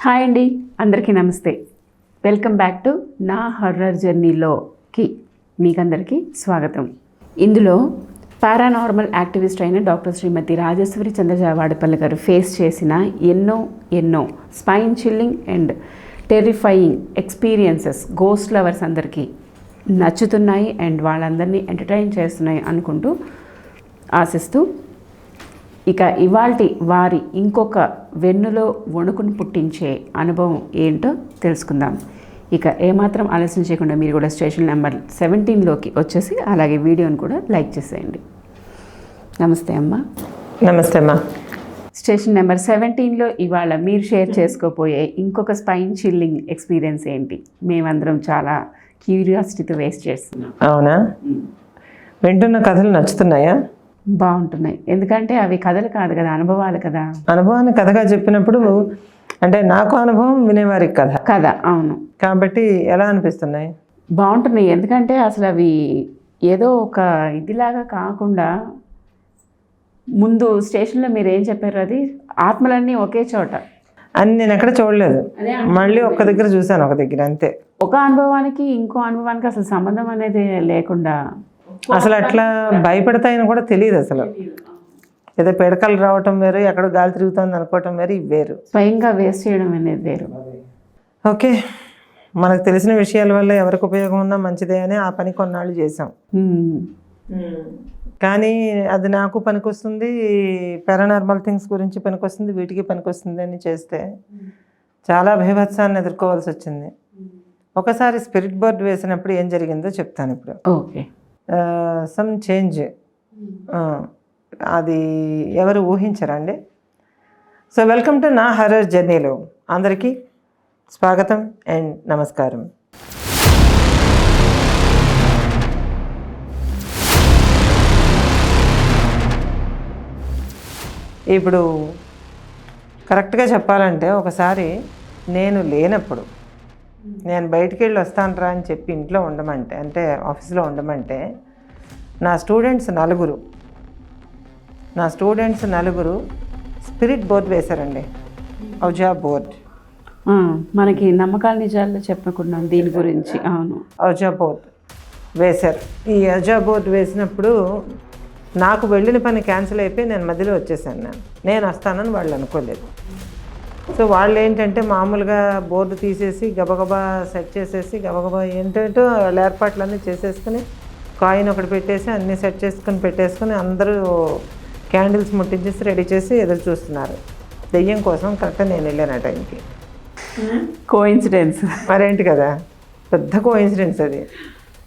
Hi అండి అందరికీ నమస్తే. వెల్కమ్ బ్యాక్ టు నా హర్రర్ జర్నీలోకి మీకందరికీ స్వాగతం. ఇందులో పారానార్మల్ యాక్టివిస్ట్ అయిన డాక్టర్ శ్రీమతి రాజేశ్వరి చంద్రజావాడపల్లి గారు ఫేస్ చేసిన ఎన్నో ఎన్నో spine chilling and terrifying experiences ghost lovers అందరికీ నచ్చుతున్నాయి అండ్ వాళ్ళందరినీ ఎంటర్టైన్ చేస్తున్నాయి అనుకుంటూ ఆశిస్తూ ఇక ఇవాల్టి వారి ఇంకొక వెన్నులో వణుకును పుట్టించే అనుభవం ఏంటో తెలుసుకుందాం. ఇక ఏమాత్రం ఆలస్యం చేయకుండా మీరు కూడా స్టేషన్ నెంబర్ సెవెంటీన్లోకి వచ్చేసి అలాగే వీడియోని కూడా లైక్ చేసేయండి. నమస్తే అమ్మ. నమస్తే అమ్మా. స్టేషన్ నెంబర్ సెవెంటీన్లో ఇవాళ మీరు షేర్ చేసుకోపోయే ఇంకొక స్పైన్ చిల్లింగ్ ఎక్స్పీరియన్స్ ఏంటి? మేమందరం చాలా క్యూరియాసిటీతో వేస్ట్ చేస్తున్నాం. అవునా? వింటున్న కథలు నచ్చుతున్నాయా? బాగుంటున్నాయి. ఎందుకంటే అవి కథలు కాదు కదా అనుభవాలు కదా. అనుభవాన్ని కథగా చెప్పినప్పుడు అంటే నాకు అనుభవం వినేవారికి కథ. కథ అవును. కాబట్టి ఎలా అనిపిస్తున్నాయి? బాగుంటున్నాయి. ఎందుకంటే అసలు అవి ఏదో ఒక ఇదిలాగా కాకుండా ముందు స్టేషన్లో మీరు ఏం చెప్పారు అది? ఆత్మలన్నీ ఒకే చోట. అని నేను ఎక్కడ చూడలేదు. మళ్ళీ ఒక్క దగ్గర చూశాను ఒక దగ్గర అంతే. ఒక అనుభవానికి ఇంకో అనుభవానికి అసలు సంబంధం అనేది లేకుండా అసలు అట్లా భయపడతాయని కూడా తెలియదు అసలు. ఏదో పిడకలు రావటం వేరు ఎక్కడో గాలి తిరుగుతుంది అనుకోవటం వేరు ఇవి వేరు. స్వయంగా వేస్ట్ చేయడం అనేది వేరు. ఓకే. మనకు తెలిసిన విషయాల వల్ల ఎవరికి ఉపయోగం ఉన్నా మంచిదే అని ఆ పని కొన్నాళ్ళు చేసాం. కానీ అది నాకు పనికొస్తుంది పారానార్మల్ థింగ్స్ గురించి పనికొస్తుంది వీటికి పనికొస్తుంది అని చేస్తే చాలా భయభత్సాన్ని ఎదుర్కోవాల్సి వచ్చింది. ఒకసారి స్పిరిట్ బోర్డ్ వేసినప్పుడు ఏం జరిగిందో చెప్తాను ఇప్పుడు. ఓకే. సమ్ చేంజ్ అది ఎవరు ఊహించరండి? సో వెల్కమ్ టు నా హర్రర్ జర్నీలో. అందరికీ స్వాగతం అండ్ నమస్కారం. ఇప్పుడు కరెక్ట్గా చెప్పాలంటే ఒకసారి నేను లేనప్పుడు నేను బయటికి వెళ్ళి వస్తానురా అని చెప్పి ఇంట్లో ఉండమంటే అంటే ఆఫీస్లో ఉండమంటే నా స్టూడెంట్స్ నలుగురు నా స్టూడెంట్స్ నలుగురు స్పిరిట్ బోర్డ్ వేశారండి. Ouija board. మనకి నమ్మకాల నిజాల్లో చెప్పకున్నాం దీని గురించి అవును. ఔజా బోర్డ్ వేశారు. ఈ ఔజా బోర్డ్ వేసినప్పుడు నాకు వెళ్ళిన పని క్యాన్సిల్ అయిపోయి నేను మధ్యలో వచ్చేసాను. నేను నేను వస్తానని వాళ్ళు అనుకోలేదు. సో వాళ్ళు ఏంటంటే మామూలుగా బోర్డు తీసేసి గబగబా సెట్ చేసేసి గబగబా ఏంటంటో వాళ్ళ ఏర్పాట్లన్నీ చేసేసుకుని కాయిన్ ఒకటి పెట్టేసి అన్నీ సెట్ చేసుకుని పెట్టేసుకుని అందరూ క్యాండిల్స్ ముట్టించేసి రెడీ చేసి ఎదురు చూస్తున్నారు. దెయ్యం కోసం కరెక్ట్గా నేను వెళ్ళాను ఆ టైంకి. కోఇన్సిడెన్స్ మరేంటి కదా? పెద్ద కోఇన్సిడెన్స్ అది.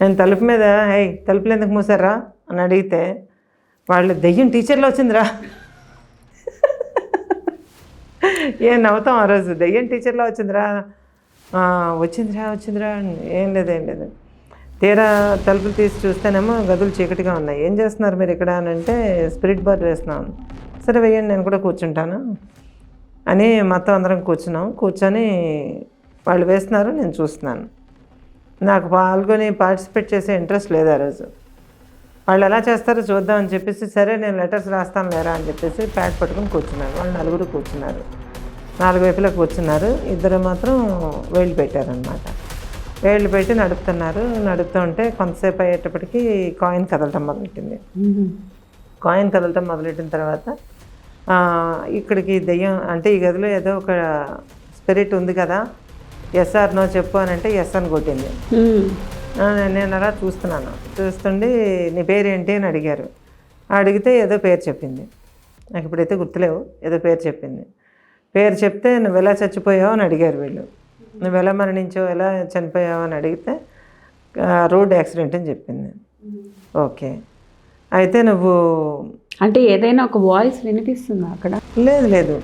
నేను తలుపు మీద హే తలుపులు ఎందుకు మూసారా? అని అడిగితే వాళ్ళు దెయ్యం టీచర్లో వచ్చిందిరా. ఏం నవ్వుతాం ఆ రోజు? దెయ్యం టీచర్లో వచ్చిందిరా. వచ్చిందిరా వచ్చిందిరా. ఏం లేదు ఏం లేదు. తీరా తలుపులు తీసి చూస్తేనేమో గదులు చీకటిగా ఉన్నాయి. ఏం చేస్తున్నారు మీరు ఇక్కడ అని అంటే స్పిరిట్ బర్ వేస్తున్నాను. సరే వెయ్యండి నేను కూడా కూర్చుంటాను అని మొత్తం అందరం కూర్చున్నాం. కూర్చొని వాళ్ళు వేస్తున్నారు నేను చూస్తున్నాను. నాకు పాల్గొని పార్టిసిపేట్ చేసే ఇంట్రెస్ట్ లేదు ఆ రోజు. వాళ్ళు ఎలా చేస్తారో చూద్దామని చెప్పేసి సరే నేను లెటర్స్ రాస్తాను లేరా అని చెప్పేసి ప్యాడ్ పట్టుకుని కూర్చున్నాను వాళ్ళు నలుగురు కూర్చున్నారు. నాలుగు వైపులా కూర్చున్నారు. ఇద్దరు మాత్రం వేళ్ళు పెట్టారనమాట వేళ్ళు పెట్టి నడుపుతున్నారు. నడుపుతుంటే కొంతసేపు అయ్యేటప్పటికి కాయిన్ కదలటం మొదలెట్టింది. కాయిన్ కదలటం మొదలెట్టిన తర్వాత ఇక్కడికి దెయ్యం అంటే ఈ గదిలో ఏదో ఒక స్పిరిట్ ఉంది కదా ఎస్ఆర్ నో చెప్పు అని అంటే ఎస్ అని కొట్టింది. నేను అలా చూస్తున్నాను. చూస్తుండి నీ పేరు ఏంటి అని అడిగారు. అడిగితే ఏదో పేరు చెప్పింది. నాకు ఇప్పుడైతే గుర్తులేవు. ఏదో పేరు చెప్పింది. పేరు చెప్తే నువ్వు ఎలా చచ్చిపోయావు అని అడిగారు వీళ్ళు. నువ్వు ఎలా మరణించావు ఎలా చనిపోయావు అని అడిగితే "ఆ, రోడ్ యాక్సిడెంట్ అని చెప్పింది. ఓకే. అయితే నువ్వు అంటే ఏదైనా ఒక వాయిస్ వినిపిస్తుందా అక్కడ? లేదు లేదు.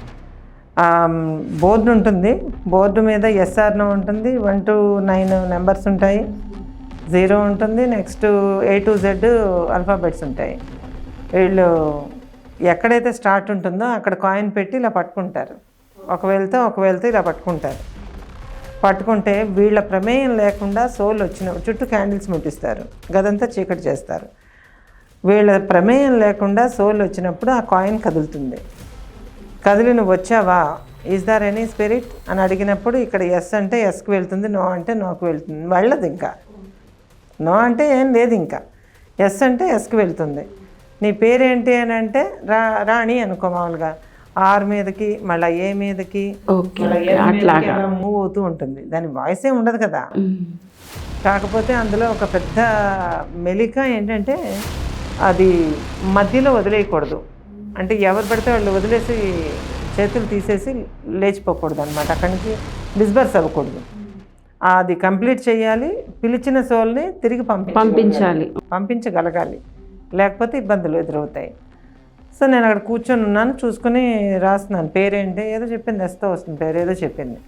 బోర్డు ఉంటుంది. బోర్డు మీద ఎస్ఆర్నో ఉంటుంది. వన్ టు నైన్ నెంబర్స్ ఉంటాయి. జీరో ఉంటుంది. Next A to Z alphabets ఉంటాయి. వీళ్ళు ఎక్కడైతే స్టార్ట్ ఉంటుందో అక్కడ కాయిన్ పెట్టి ఇలా పట్టుకుంటారు. ఒక వేలతో ఒక వేలతో ఇలా పట్టుకుంటారు. పట్టుకుంటే వీళ్ళ ప్రమేయం లేకుండా సోల్ వచ్చిన చుట్టూ క్యాండిల్స్ ముట్టిస్తారు. గదంతా చీకటి చేస్తారు. వీళ్ళ ప్రమేయం లేకుండా సోల్ వచ్చినప్పుడు ఆ కాయిన్ కదులుతుంది. కదిలి నువ్వు వచ్చావా? ఈజ్ దర్ ఎనీ స్పిరిట్ అని అడిగినప్పుడు ఇక్కడ ఎస్ అంటే ఎస్కి వెళ్తుంది నో అంటే నోకి వెళ్తుంది. వెళ్ళదు ఇంకా. నో అంటే ఏం లేదు ఇంకా. ఎస్ అంటే ఎస్కి వెళ్తుంది. నీ పేరేంటి అని అంటే రా రాణి అనుకో మామూలుగా. ఆర్ మీదకి మళ్ళీ ఏ మీదకి మూవ్ అవుతూ ఉంటుంది. దాని వాయిస్ ఏ ఉండదు కదా. కాకపోతే అందులో ఒక పెద్ద మెలిక ఏంటంటే అది మధ్యలో వదిలేయకూడదు. అంటే ఎవరు పడితే వాళ్ళు వదిలేసి చేతులు తీసేసి లేచిపోకూడదు అనమాట అక్కడి నుంచి డిస్బర్స్ అవ్వకూడదు. అది కంప్లీట్ చేయాలి పిలిచిన సోల్ని తిరిగి పంపి పంపించాలి. పంపించగలగాలి. లేకపోతే ఇబ్బందులు ఎదురవుతాయి. సో నేను అక్కడ కూర్చొని ఉన్నాను చూసుకుని రాస్తున్నాను. పేరేంటి? ఏదో చెప్పింది ఎస్తో వస్తుంది పేరు ఏదో చెప్పింది.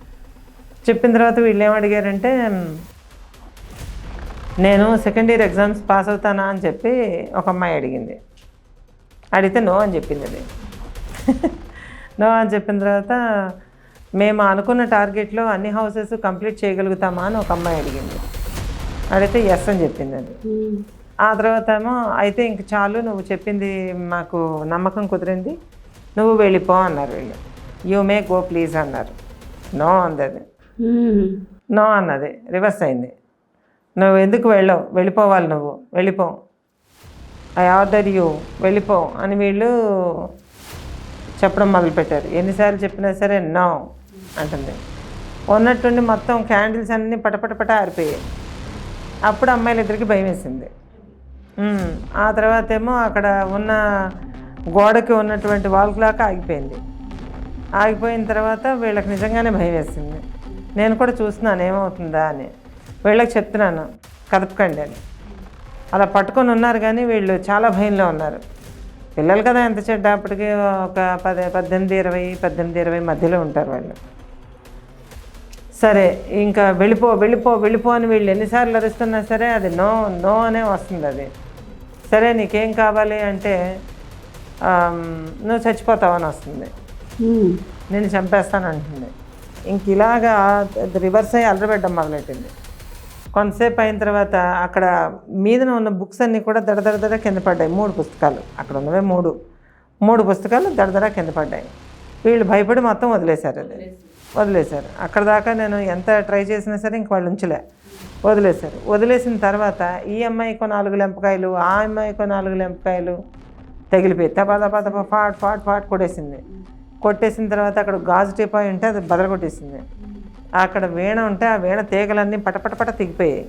చెప్పిన తర్వాత వీళ్ళు ఏం అడిగారంటే నేను సెకండ్ ఇయర్ ఎగ్జామ్స్ పాస్ అవుతానా అని చెప్పి ఒక అమ్మాయి అడిగింది. అడిగితే నో అని చెప్పింది అది. నో అని చెప్పిన తర్వాత మేము అనుకున్న టార్గెట్లో అన్ని హౌసెస్ కంప్లీట్ చేయగలుగుతామా అని ఒక అమ్మాయి అడిగింది. అడిగితే ఎస్ అని చెప్పింది అది. ఆ తర్వాత ఏమో అయితే ఇంక చాలు నువ్వు చెప్పింది మాకు నమ్మకం కుదిరింది. నువ్వు వెళ్ళిపో అన్నారు వీళ్ళు. యూ మే గో ప్లీజ్ అన్నారు. నో అంది. అది నో అన్నది. రివర్స్ అయింది. నువ్వు ఎందుకు వెళ్ళవు? వెళ్ళిపోవాలి నువ్వు. వెళ్ళిపో. I order you. వెళ్ళిపో అని వీళ్ళు చెప్పడం మొదలుపెట్టారు. ఎన్నిసార్లు చెప్పినా సరే నో అంటుంది. ఉన్నట్టుండి మొత్తం క్యాండిల్స్ అన్నీ పటపట పట ఆరిపోయాయి. అప్పుడు అమ్మాయిలు ఇద్దరికి భయం వేసింది ఆ తర్వాత ఏమో అక్కడ ఉన్న గోడకి ఉన్నటువంటి వాల్ క్లాక్ ఆగిపోయింది. ఆగిపోయిన తర్వాత వీళ్ళకి నిజంగానే భయం వేసింది. నేను కూడా చూస్తున్నాను ఏమవుతుందా అని. వీళ్ళకి చెప్తున్నాను కదపకండి అని. అలా పట్టుకొని ఉన్నారు కానీ వీళ్ళు చాలా భయంలో ఉన్నారు. పిల్లలు కదా ఎంత చెడ్డ అప్పటికి ఒక పది పద్దెనిమిది ఇరవై పద్దెనిమిది ఇరవై మధ్యలో ఉంటారు వాళ్ళు. సరే ఇంకా వెళ్ళిపో వెళ్ళిపో వెళ్ళిపో అని వీళ్ళు ఎన్నిసార్లు అరుస్తున్నా సరే అది నో నో అనే వస్తుంది అది. సరే నీకేం కావాలి అంటే నువ్వు చచ్చిపోతావని వస్తుంది. నేను చంపేస్తాను అంటుంది. ఇంక ఇలాగా రివర్స్ అయ్యి అల్లరబెట్టడం మొదలెట్టింది. కొంతసేపు అయిన తర్వాత అక్కడ మీదన ఉన్న బుక్స్ అన్నీ కూడా దడదడ దడ కింద పడ్డాయి. మూడు పుస్తకాలు. అక్కడ ఉన్నవే మూడు. మూడు పుస్తకాలు దడదడ కింద పడ్డాయి. వీళ్ళు భయపడి మొత్తం వదిలేశారు అది. వదిలేశారు. అక్కడ దాకా నేను ఎంత ట్రై చేసినా సరే ఇంక వాళ్ళు ఉంచలే. వదిలేశారు. వదిలేసిన తర్వాత ఈ అమ్మాయికో నాలుగు లెంపకాయలు ఆ అమ్మాయికో నాలుగు లెంపకాయలు తగిలిపోయి తపా తపా తపా ఫాట్ ఫాట్ ఫాట్ కొట్టేసింది. కొట్టేసిన తర్వాత అక్కడ గాజు టీపాయి ఉంటే అది బదల కొట్టేసింది. అక్కడ వీణ ఉంటే ఆ వీణ తీగలన్నీ పటపటపట తెగిపోయాయి.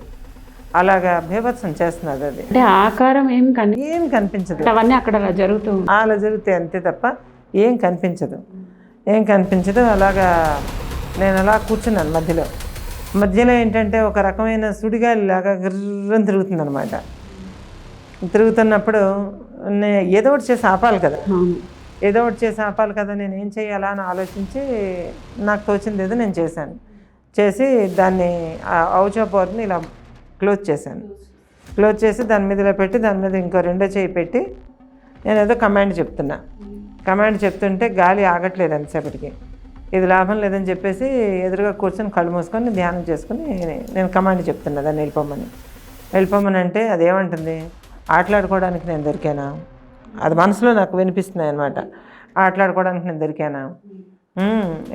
అలాగా బీభత్సం చేస్తున్నది అది. అంటే ఆకారం ఏం కని ఏం కనిపించదు. అవన్నీ అక్కడ అలా జరుగుతూ. అలా జరుగుతాయి అంతే తప్ప ఏం కనిపించదు. ఏం కనిపించదు అలాగా నేను అలా కూర్చున్నాను మధ్యలో. మధ్యలో ఏంటంటే ఒక రకమైన సుడిగాలి లాగా గిర్రని తిరుగుతుందనమాట తిరుగుతున్నప్పుడు నే- ఏదో ఒకటి చేసి ఆపాలి కదా. ఏదో ఒకటి చేసి ఆపాలి కదా నేను ఏం చేయాలా అని ఆలోచించి నాకు తోచింది ఏదో నేను చేశాను. చేసి దాన్ని ఆ ఔచా బోర్డ్ని ఇలా క్లోజ్ చేశాను. క్లోజ్ చేసి దాని మీద ఇలా పెట్టి దాని మీద ఇంకో రెండో చేయి పెట్టి నేను ఏదో కమాండ్ చెప్తున్నా. కమాండ్ చెప్తుంటే గాలి ఆగట్లేదు ఎంతసేపటికి. ఇది లాభం లేదని చెప్పేసి ఎదురుగా కూర్చొని కళ్ళు మూసుకొని ధ్యానం చేసుకుని నేను కమాండ్ చెప్తున్నా దాన్ని వెళ్ళిపోమని. వెళ్ళిపోమని అంటే అదేమంటుంది? ఆటలాడుకోవడానికి నేను దొరికానా? అది మనసులో నాకు వినిపిస్తున్నాయి అనమాట ఆటలాడుకోవడానికి నేను దొరికానా?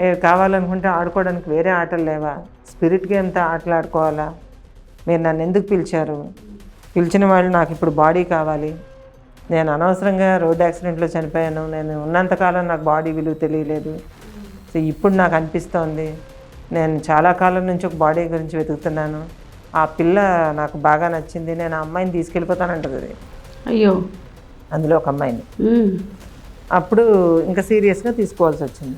ఏ కావాలనుకుంటే ఆడుకోవడానికి వేరే ఆటలు లేవా? స్పిరిట్ గేమ్తో ఆటలు ఆడుకోవాలా మీరు నన్ను ఎందుకు పిలిచారు? పిలిచిన వాళ్ళు నాకు ఇప్పుడు బాడీ కావాలి. నేను అనవసరంగా రోడ్ యాక్సిడెంట్లో చనిపోయాను. నేను ఉన్నంతకాలం నాకు బాడీ విలువ తెలియలేదు. సో ఇప్పుడు నాకు అనిపిస్తోంది. నేను చాలా కాలం నుంచి ఒక బాడీ గురించి వెతుకుతున్నాను. ఆ పిల్ల నాకు బాగా నచ్చింది. నేను ఆ అమ్మాయిని తీసుకెళ్ళిపోతానంటది అది. అయ్యో. అందులో ఒక అమ్మాయిని. అప్పుడు ఇంకా సీరియస్గా తీసుకోవాల్సి వచ్చింది.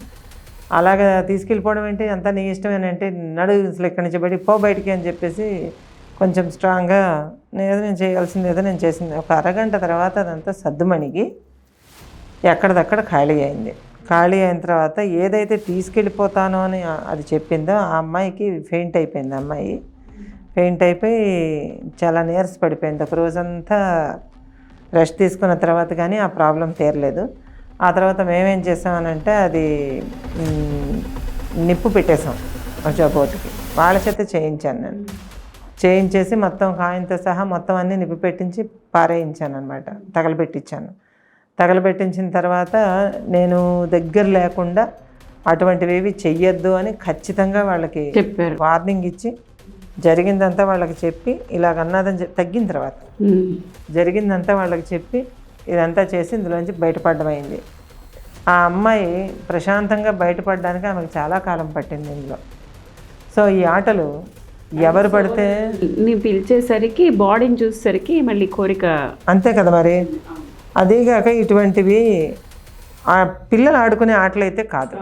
అలాగా తీసుకెళ్ళిపోవడం ఏంటి? అంతా నీ ఇష్టమేనంటే నడు అసలు ఇక్కడి నుంచి బయటికి పో బయటికి అని చెప్పేసి కొంచెం స్ట్రాంగ్గా నేను ఏదో నేను చేయాల్సింది ఏదో నేను చేసింది. ఒక అరగంట తర్వాత అదంతా సద్దుమణిగి ఎక్కడిదక్కడ ఖాళీ అయింది. ఖాళీ అయిన తర్వాత ఏదైతే తీసుకెళ్ళిపోతానో అని అది చెప్పిందో ఆ అమ్మాయికి ఫెయింట్ అయిపోయింది. అమ్మాయి ఫెయింట్ అయిపోయి చాలా నీరస పడిపోయింది. ఒక రోజంతా రెస్ట్ తీసుకున్న తర్వాత కానీ ఆ ప్రాబ్లం తీరలేదు. ఆ తర్వాత మేమేం చేసామనంటే అది నిప్పు పెట్టేసాం జబోటుకి వాళ్ళ చేత చేయించాను నేను. చేయించేసి మొత్తం కాయంతో సహా మొత్తం అన్నీ నిప్పు పెట్టించి పారేయించాను అనమాట తగలబెట్టించాను తగలబెట్టించిన తర్వాత నేను దగ్గర లేకుండా అటువంటివి ఏవి చెయ్యొద్దు అని ఖచ్చితంగా వాళ్ళకి చెప్పారు. వార్నింగ్ ఇచ్చి జరిగిందంతా వాళ్ళకి చెప్పి ఇలాగ అన్నదని చెప్- తగ్గిన తర్వాత. జరిగిందంతా వాళ్ళకి చెప్పి ఇదంతా చేసి ఇందులోంచి బయటపడమైంది ఆ అమ్మాయి ప్రశాంతంగా బయటపడడానికి ఆమెకు చాలా కాలం పట్టింది ఇందులో. సో ఈ ఆటలు ఎవరు పడితే నీ పిలిచేసరికి బాడీని చూసేసరికి మళ్ళీ కోరిక అంతే కదా మరి? అదేగాక ఇటువంటివి ఆ పిల్లలు ఆడుకునే ఆటలు అయితే కాదు.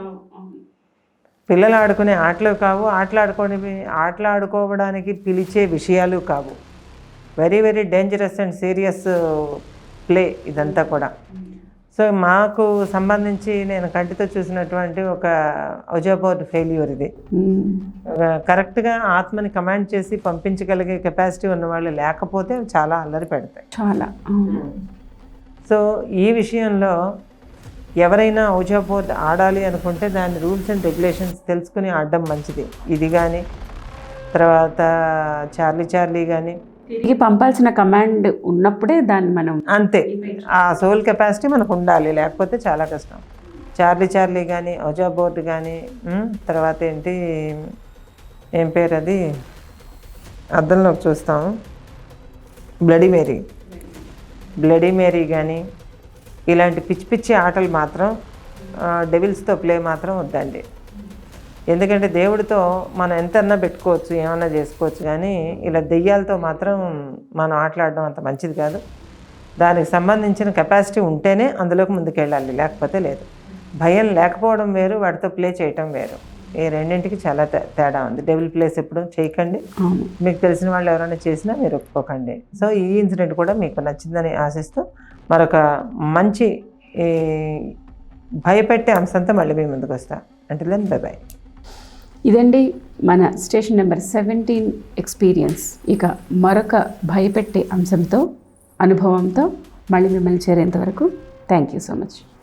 పిల్లలు ఆడుకునే ఆటలు కావు ఆటలాడుకోని ఆటలాడుకోవడానికి పిలిచే విషయాలు కావు. Very very dangerous and serious play ఇదంతా కూడా. సో మాకు సంబంధించి నేను కంటితో చూసినటువంటి ఒక ఒజోబోర్డ్ ఫెయిల్యూర్ ఇది. కరెక్ట్గా ఆత్మని కమాండ్ చేసి పంపించగలిగే కెపాసిటీ ఉన్న వాళ్ళు లేకపోతే చాలా అల్లరి పెడతాయి. చాలా. సో ఈ విషయంలో ఎవరైనా ఔజా బోర్డ్ ఆడాలి అనుకుంటే దాని రూల్స్ అండ్ రెగ్యులేషన్స్ తెలుసుకుని ఆడడం మంచిది. ఇది కానీ తర్వాత చార్లీ చార్లీ కానీ తిరిగి పంపాల్సిన కమాండ్ ఉన్నప్పుడే దాన్ని మనం అంతే. ఆ సోల్ కెపాసిటీ మనకు ఉండాలి లేకపోతే చాలా కష్టం. చార్లీ చార్లీ కానీ ఔజా బోర్డు కానీ తర్వాత ఏంటి ఏం పేరు అది? అద్దంలోకి చూస్తాం. Bloody Mary. బ్లడీ మేరీ కానీ ఇలాంటి పిచ్చి పిచ్చి ఆటలు మాత్రం డెవిల్స్తో ప్లే మాత్రం వద్దండి. ఎందుకంటే దేవుడితో మనం ఎంతన్నా పెట్టుకోవచ్చు ఏమన్నా చేసుకోవచ్చు కానీ ఇలా దెయ్యాలతో మాత్రం మనం ఆటలాడడం అంత మంచిది కాదు. దానికి సంబంధించిన కెపాసిటీ ఉంటేనే అందులోకి ముందుకెళ్ళాలి లేకపోతే లేదు. భయం లేకపోవడం వేరు వాటితో ప్లే చేయటం వేరు. ఈ రెండింటికి చాలా తే- తేడా ఉంది. డెవిల్ ప్లేస్ ఎప్పుడు చేయకండి. మీకు తెలిసిన వాళ్ళు ఎవరైనా చేసినా మీరు ఒప్పుకోకండి. సో ఈ ఇన్సిడెంట్ కూడా మీకు నచ్చిందని ఆశిస్తూ మరొక మంచి భయపెట్టే అంశంతో మళ్ళీ మీ ముందుకు వస్తా. అంటే దెన్ బై బాయ్ ఇదండి మన స్టేషన్ నెంబర్ సెవెంటీన్ ఎక్స్పీరియన్స్. ఇక మరొక భయపెట్టే అంశంతో అనుభవంతో మళ్ళీ మిమ్మల్ని చేరేంత వరకు. Thank you so much